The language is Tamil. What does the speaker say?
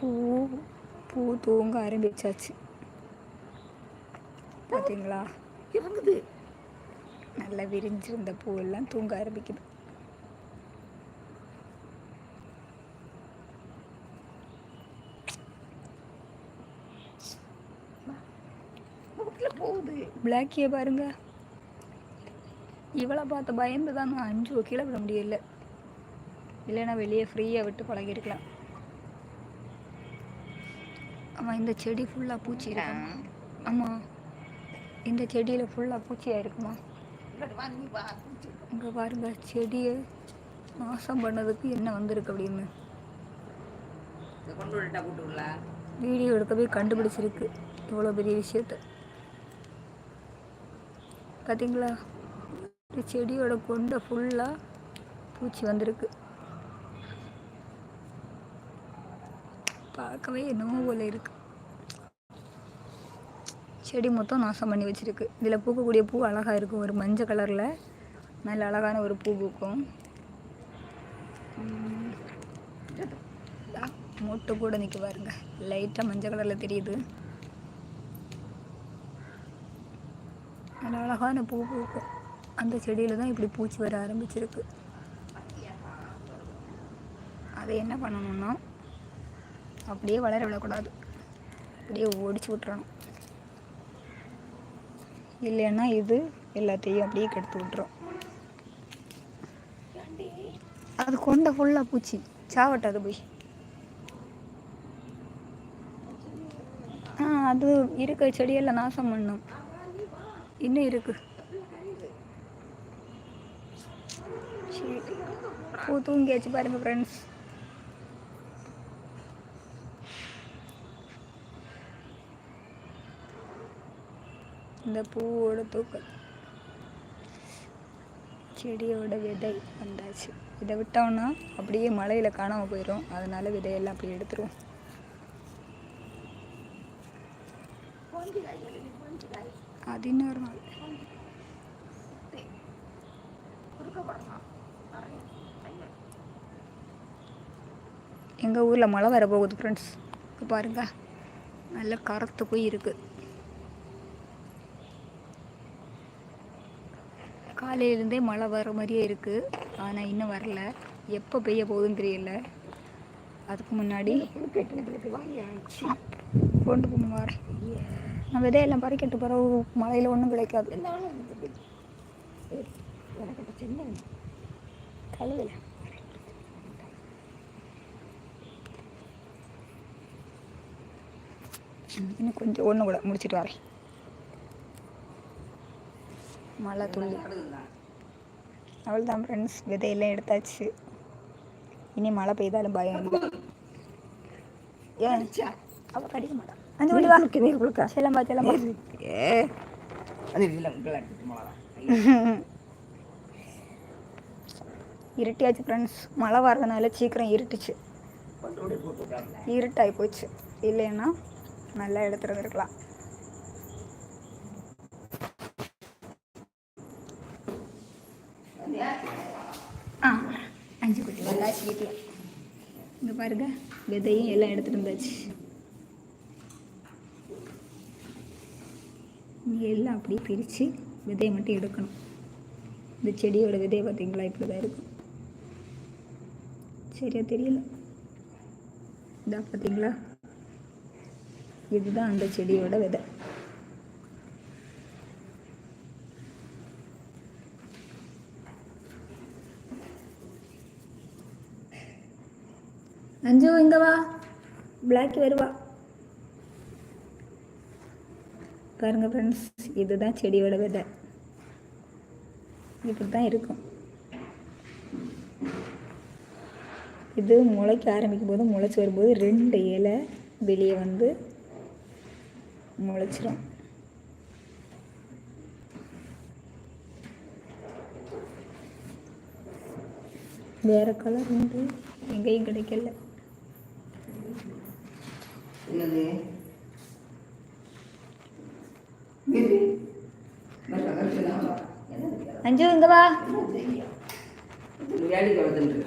பூ பூ தூங்க ஆரம்பிச்சாச்சு. பார்த்தீங்களா இறங்குது. நல்லா விரிஞ்சிருந்த பூவெல்லாம் தூங்க ஆரம்பிக்குது. போகுது. பிளாக்கியை பாருங்க. இவளை பார்த்து பயந்து தான் நான் அஞ்சு கீழே விட முடியல. இல்லைன்னா வெளியே ஃப்ரீயாக விட்டு பழகிருக்கலாம். ஆமாம் இந்த செடி ஃபுல்லாக பூச்சி இருக்காமா? ஆமாம் இந்த செடியில் ஃபுல்லாக பூச்சியாக இருக்குமா. இங்கே பாருங்க செடியை நாசம் பண்ணதுக்கு என்ன வந்திருக்கு அப்படின்னு. வீடியோ எடுக்கவே கண்டுபிடிச்சிருக்கு. இவ்வளோ பெரிய விஷயத்த. பார்த்தீங்களா இந்த செடியோட கொண்டை ஃபுல்லாக பூச்சி வந்திருக்கு. பார்க்கவே என்னமோ போல இருக்கு. செடி மொத்தம் நாசம் பண்ணி வச்சிருக்கு. இதில் பூக்கக்கூடிய பூ அழகாக இருக்கும் ஒரு மஞ்சள் கலரில் நல்ல அழகான ஒரு பூ பூக்கும். உம், மொட்டு கூட நிற்க பாருங்க. லைட்டாக மஞ்சள் கலரில் தெரியுது. நல்ல அழகான பூ பூக்கும். அந்த செடியில் தான் இப்படி பூச்சி வர ஆரம்பிச்சிருக்கு. அதை என்ன பண்ணணும்னா அப்படியே வளர விடக்கூடாது. அப்படியே ஒடிச்சு விட்டுறணும். இல்லைன்னா இது எல்லாத்தையும் அப்படியே கெடுத்து விட்டுரும். அது கொண்ட ஃபுல்லாக பூச்சி. சாவட்டாது போய். ஆ அது இருக்க செடியெல்லாம் நாசம் பண்ணும். இன்னும் இருக்கு. சரி. பூ தூங்கியாச்சு பாருங்க ஃப்ரெண்ட்ஸ் இந்த பூவோட தூக்கம் செடியோட விதை வந்தாச்சு. இதை விட்டோம்னா அப்படியே மழையில் காணாமல் போயிடும் அதனால விதையெல்லாம் அப்படியே எடுத்துருவோம். அது இன்னொரு நாள். எங்கள் ஊரில் மழை வர போகுது ஃப்ரெண்ட்ஸ் இப்போ பாருங்க. நல்ல கருத்து போய் இருக்குது காலையிலேருந்தே மழை வர மாதிரியே இருக்குது ஆனால் இன்னும் வரல. எப்போ பெய்ய போகுதுன்னு தெரியல. அதுக்கு முன்னாடி கொண்டு போகணும் வரேன் நான் விதையெல்லாம் பறிக்கட்டு பிறகு மழையில் ஒன்றும் கிடைக்காது. கழுவில இன்னும் கொஞ்சம் ஒன்று கூட முடிச்சுட்டு வரேன் மழை துள்ளி அவ்வளோதான் ஃப்ரெண்ட்ஸ் விதையெல்லாம் எடுத்தாச்சு. இனி மழை பெய்தாலும் பயம் ஏன்? அவள் கடிக்க மாட்டான் அஞ்சு மணி வா. செல்லம்பா செல்லம்பா ஏ. அது இதில் விளையாட்டு மிளகா இருட்டியாச்சு ஃப்ரெண்ட்ஸ் மழை வர்றதுனால சீக்கிரம் இருட்டுச்சு. இருட்டாகி போச்சு. இல்லைன்னா நல்லா எடுத்துருந்துருக்கலாம் ஆ அஞ்சு குட்டி. வந்தாச்சு வீட்டில் இங்கே பாருங்க விதையும் எல்லாம் எடுத்துட்டு இருந்தாச்சு இங்கே எல்லாம் அப்படியே பிரித்து விதையை மட்டும் எடுக்கணும். இந்த செடியோட விதையை பார்த்தீங்களா? இப்படி தான் இருக்கும். சரியா தெரியல. இதா பார்த்தீங்களா? இதுதான் அந்த செடியோட விதை. அஞ்சு இங்கே வா. பிளாக் வருவா. பாருங்க ஃப்ரெண்ட்ஸ் இதுதான் செடியோட விதை. இப்படி தான் இருக்கும். இது முளைக்க ஆரம்பிக்கும் போது முளைச்சி வரும்போது ரெண்டு இலை வெளியே வந்து முளைச்சிரும். வேறு கலர் உண்டு? எங்கேயும் கிடைக்கல. என்னது? அஞ்சு இங்க வா. வேடிக்கை வந்துட்டு